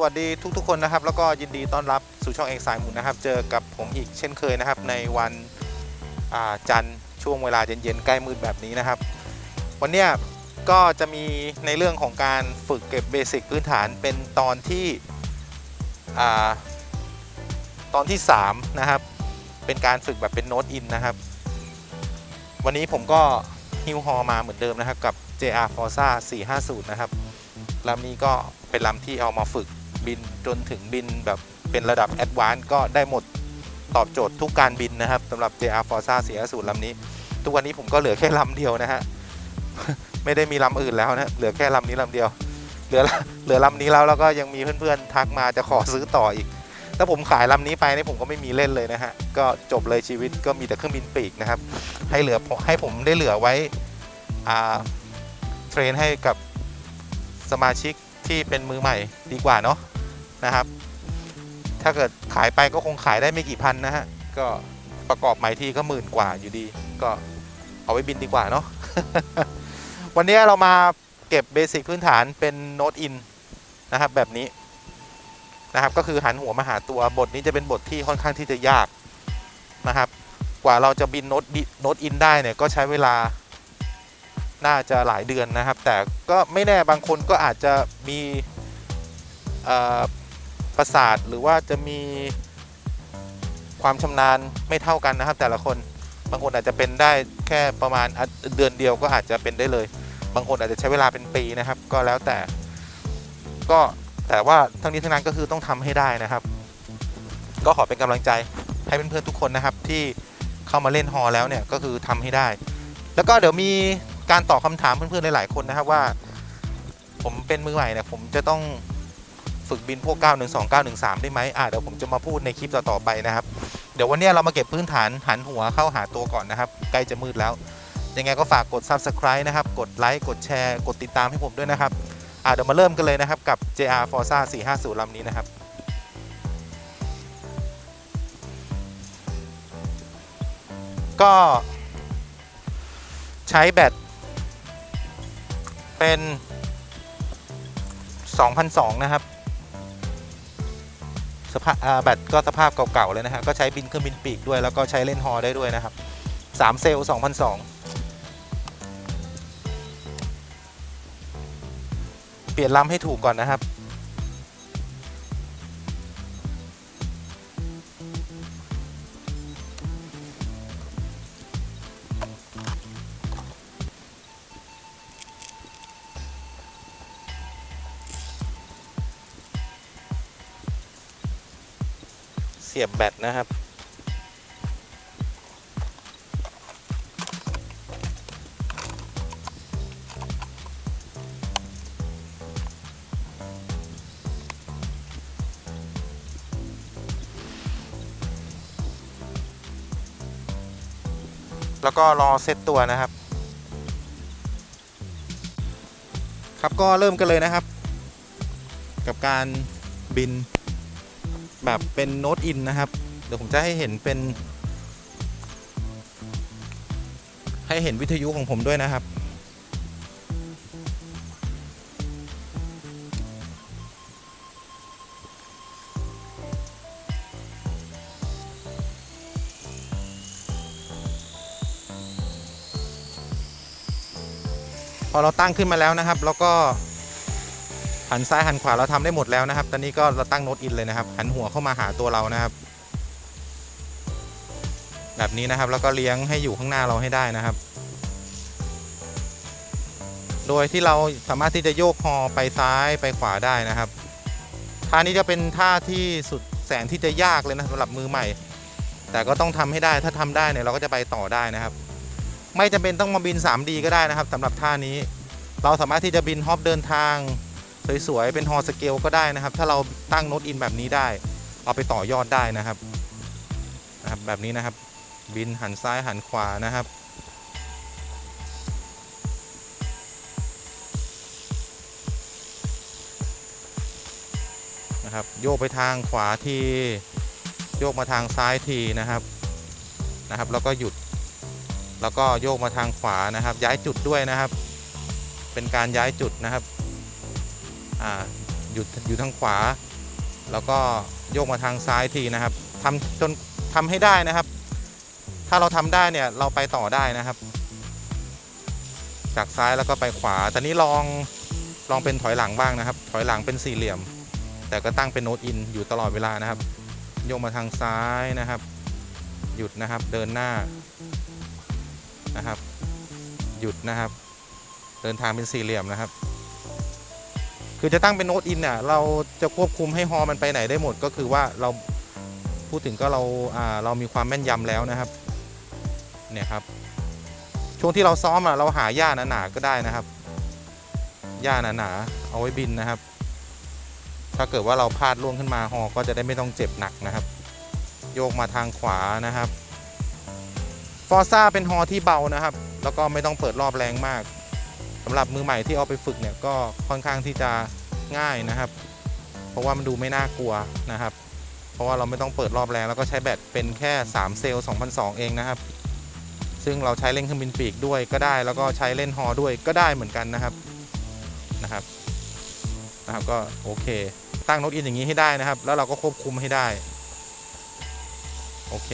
สวัสดีทุกๆคนนะครับ แล้วก็ยินดีต้อนรับสู่ช่องเอกสายหมุนนะครับ เจอกับผมอีกเช่นเคยนะครับ ในวันจันทร์ช่วงเวลาเย็นๆใกล้มืดแบบนี้นะครับ วันนี้ก็จะมีในเรื่องของการฝึกเก็บเบสิกพื้นฐานเป็นตอนที่อตอนที่ 3 นะครับ เป็นการฝึกแบบเป็นโน้ตอินนะครับ วันนี้ผมก็ฮิวฮอมาเหมือนเดิมนะครับกับ JR Forza 450 นะครับลำนี้ก็เป็นลำที่เอามาฝึก บินจนถึงบินแบบเป็นระดับแอดวานซ์ก็ได้หมดตอบโจทย์ทุกการบินนะครับสำหรับ JR Forza 450ลำนี้ ทุกวันนี้ผมก็เหลือแค่ลำเดียวนะฮะ ไม่ได้มีลำอื่นแล้วนะ เหลือแค่ลำนี้ลำเดียว เหลือเหลือลำนี้แล้วแล้วก็ยังมีเพื่อนๆทักมาจะขอซื้อต่ออีก ถ้าผมขายลำนี้ไปนี่ผมก็ไม่มีเล่นเลยนะฮะ ก็จบเลยชีวิตก็มีแต่เครื่องบินปีกนะครับ ให้เหลือให้ผมได้เหลือไว้อ่าเทรนให้กับสมาชิกที่เป็นมือใหม่ดีกว่าเนาะ นะครับ ถ้าเกิดขายไปก็คงขายได้ไม่กี่พันนะฮะ ก็ประกอบใหม่ทีก็หมื่นกว่าอยู่ดี ก็เอาไว้บินดีกว่าเนาะ วันนี้เรามาเก็บเบสิกพื้นฐานเป็นโน้ตอินนะครับแบบนี้นะครับ ก็คือหันหัวมาหาตัวบทนี้จะเป็นบทที่ค่อนข้างที่จะยากนะครับ กว่าเราจะบินโน้ตโน้ตอินได้เนี่ยก็ใช้เวลาน่าจะหลายเดือนนะครับ แต่ก็ไม่แน่บางคนก็อาจจะมีเอ่อ ประสาทหรือว่าจะมีความชำนาญไม่เท่ากันนะครับ แต่ละคนบางคนอาจจะเป็นได้แค่ประมาณเดือนเดียวก็อาจจะเป็นได้เลย บางคนอาจจะใช้เวลาเป็นปีนะครับ ก็แล้วแต่ ก็แต่ว่าทั้งนี้ทั้งนั้นก็คือต้องทำให้ได้นะครับ ก็ขอเป็นกำลังใจให้เพื่อนๆทุกคนนะครับ ที่เข้ามาเล่นฮอแล้วเนี่ยก็คือทำให้ได้ แล้วก็เดี๋ยวมีการตอบคำถามเพื่อนๆหลายๆคนนะครับว่า ผมเป็นมือใหม่เนี่ยผมจะต้อง ฝึกบินพวก 912 913 ได้ไหมอ่าเดี๋ยวผมจะมาพูดในคลิปต่อๆไปนะครับ เดี๋ยววันนี้เรามาเก็บพื้นฐานหันหัวเข้าหาตัวก่อนนะครับใกล้จะมืดแล้ว ยังไงก็ฝากกด Subscribe นะครับ กดไลค์กดแชร์กดติดตามให้ผมด้วยนะครับอ่าเดี๋ยวมาเริ่มกันเลยนะครับกับ JR Forza 450ลำนี้นะครับก็ใช้แบตเป็น 2,002นะครับ ภาพแบตก็สภาพเก่าๆเลยนะฮะก็ใช้บินเครื่องบินปีกด้วย แล้วก็ใช้เล่นฮอได้ด้วยนะครับ3เซลล์2,002 เปลี่ยนลำให้ถูกก่อนนะครับ สียบแบตนะครับ แล้วก็รอเซตตัวนะครับ ครับก็เริ่มกันเลยนะครับ กับการบิน แบบเป็นโน้ตอินนะครับ เดี๋ยวผมจะให้เห็นเป็น ให้เห็นวิทยุของผมด้วยนะครับ พอเราตั้งขึ้นมาแล้วนะครับ แล้วก็ หันซ้ายหันขวาเราทำได้หมดแล้วนะครับ ตอนนี้ก็เราตั้งโน้ตอินเลยนะครับ หันหัวเข้ามาหาตัวเรานะครับ แบบนี้นะครับแล้วก็เลี้ยงให้อยู่ข้างหน้าเราให้ได้นะครับ โดยที่เราสามารถที่จะโยกฮอไปซ้ายไปขวาได้นะครับท่านี้จะเป็นท่าที่สุดแสนที่จะยากเลยนะสำหรับมือใหม่ แต่ก็ต้องทำให้ได้ถ้าทำได้เนี่ยเราก็จะไปต่อได้นะครับ ไม่จำเป็นต้องมาบิน 3D ก็ได้นะครับสำหรับท่านี้ เราสามารถที่จะบินฮอปเดินทาง สวยๆ เป็นฮอสเกลก็ได้นะครับ ถ้าเราตั้งโน้ตอินแบบนี้ได้ เอาไปต่อยอดได้นะครับนะครับแบบนี้นะครับ บินหันซ้ายหันขวานะครับ นะครับ โยกไปทางขวาทีโยกมาทางซ้ายทีนะครับนะครับ แล้วก็หยุด แล้วก็โยกมาทางขวานะครับ ย้ายจุดด้วยนะครับ เป็นการย้ายจุดนะครับ อ่าหยุดอยู่ทางขวา แล้วก็โยกมาทางซ้ายทีนะครับทำจนทำให้ได้นะครับ ถ้าเราทำได้เนี่ยเราไปต่อได้นะครับ จากซ้ายแล้วก็ไปขวาตอนนี้ลองลองเป็นถอยหลังบ้างนะครับ ถอยหลังเป็นสี่เหลี่ยม แต่ก็ตั้งเป็นโน้ตอินอยู่ตลอดเวลานะครับ โยกมาทางซ้ายนะครับ หยุดนะครับเดินหน้านะครับ หยุดนะครับ เดินทางเป็นสี่เหลี่ยมนะครับ คือจะตั้งเป็นโน้ตอินเนี่ยเราจะควบคุมให้ฮอมันไปไหนได้หมด ก็คือว่าเราพูดถึงก็เราอ่าเรามีความแม่นยำแล้วนะครับเนี่ยครับ ช่วงที่เราซ้อมอะเราหาหญ้าหนาๆก็ได้นะครับหญ้าหนาๆเอาไว้บินนะครับ ถ้าเกิดว่าเราพลาดล่วงขึ้นมาฮอก็จะได้ไม่ต้องเจ็บหนักนะครับ โยกมาทางขวานะครับฟอร์ซ่าเป็นฮอที่เบานะครับ แล้วก็ไม่ต้องเปิดรอบแรงมาก สำหรับมือใหม่ที่เอาไปฝึกเนี่ยก็ค่อนข้างที่จะง่ายนะครับ เพราะว่ามันดูไม่น่ากลัวนะครับ เพราะว่าเราไม่ต้องเปิดรอบแรงแล้วก็ใช้แบตเป็นแค่ 3 เซลล์2002 เองนะครับ ซึ่งเราใช้เล่นเครื่องบินปีกด้วยก็ได้ แล้วก็ใช้เล่นฮอด้วยก็ได้เหมือนกันนะครับนะครับนะครับก็โอเค ตั้งโน้ตอินอย่างนี้ให้ได้นะครับ แล้วเราก็ควบคุมให้ได้โอเค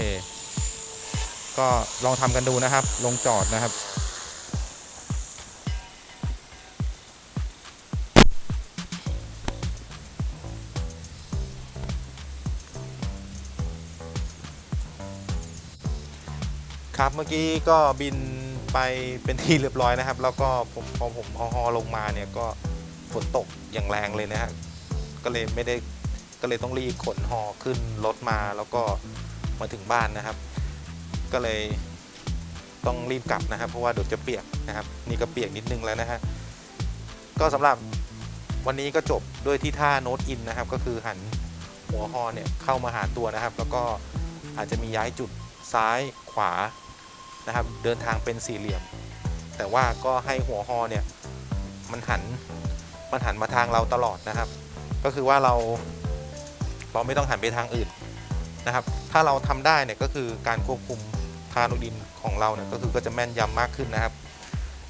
ก็ลองทำกันดูนะครับ ลงจอดนะครับ ครับเมื่อกี้ก็บินไปเป็นที่เรียบร้อยนะครับ แล้วก็ผมพอผมเอฮอลงมาเนี่ยก็ฝนตกอย่างแรงเลยนะฮะก็เลยไม่ได้ก็เลยต้องรีบขนฮอขึ้นรถมาแล้วก็มาถึงบ้านนะครับ ก็เลยต้องรีบกลับนะครับ เพราะว่าเดี๋ยวจะเปียกนะครับ นี่ก็เปียกนิดนึงแล้วนะฮะก็สำหรับวันนี้ก็จบด้วยที่ท่าโน้ตอินนะครับ ก็คือหันหัวฮอเนี่ยเข้ามาหาตัวนะครับ แล้วก็อาจจะมีย้ายจุดซ้ายขวา นะครับเดินทางเป็นสี่เหลี่ยม แต่ว่าก็ให้หัวฮอเนี่ยมันหันมันหันมาทางเราตลอดนะครับ ก็คือว่าเราเราไม่ต้องหันไปทางอื่นนะครับ ถ้าเราทำได้เนี่ยก็คือการควบคุมทานุดินของเราเนี่ยก็คือก็จะแม่นยำมากขึ้นนะครับ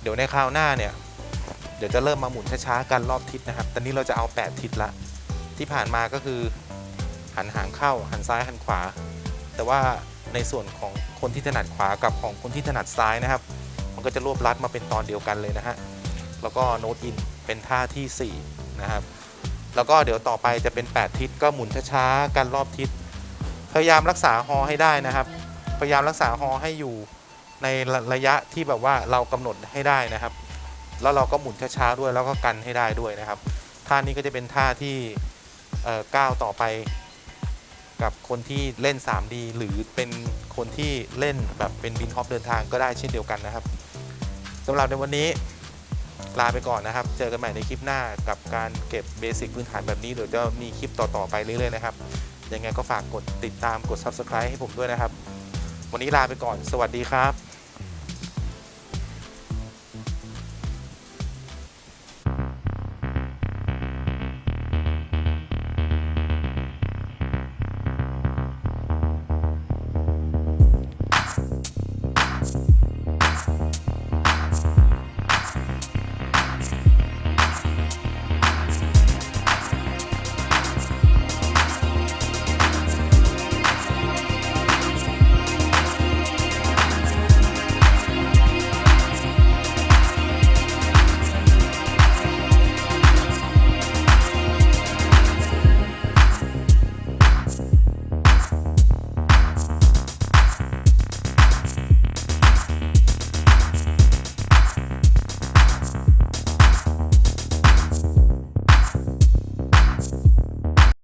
เดี๋ยวในคราวหน้าเนี่ยเดี๋ยวจะเริ่มมาหมุนช้าๆกันรอบทิศนะครับ ตอนนี้เราจะเอา 8 ทิศละ ที่ผ่านมาก็คือหันหางเข้าหันซ้ายหันขวา แต่ว่า ในส่วนของคนที่ถนัดขวากับของคนที่ถนัดซ้ายนะครับ มันก็จะรวบรัดมาเป็นตอนเดียวกันเลยนะฮะแล้วก็โน้ตอินเป็นท่าทีสี่4นะครับแล้วก็เดี๋ยวต่อไปจะเป็น 8 ทิศก็หมุนช้าๆกันรอบทิศพยายามรักษาฮอให้ได้นะครับ พยายามรักษาฮอให้อยู่ในระระยะที่แบบว่าเรากำหนดให้ได้นะครับ แล้วเราก็หมุนช้าๆด้วยแล้วก็กันให้ได้ด้วยนะครับท่านี้ก็จะเป็นท่าที่เก้าวต่อไป กับคนที่เล่น 3D หรือเป็นคนที่เล่นแบบเป็นบินฮอปเดินทางก็ได้เช่นเดียวกันนะครับสำหรับในวันนี้ลาไปก่อนนะครับ เจอกันใหม่ในคลิปหน้ากับการเก็บเบสิกพื้นฐานแบบนี้เดี๋ยวจะมีคลิปต่อ ๆ ไปเรื่อยๆนะครับยังไงก็ฝากกดติดตามกด Subscribe ให้ผมด้วยนะครับ วันนี้ลาไปก่อน สวัสดีครับ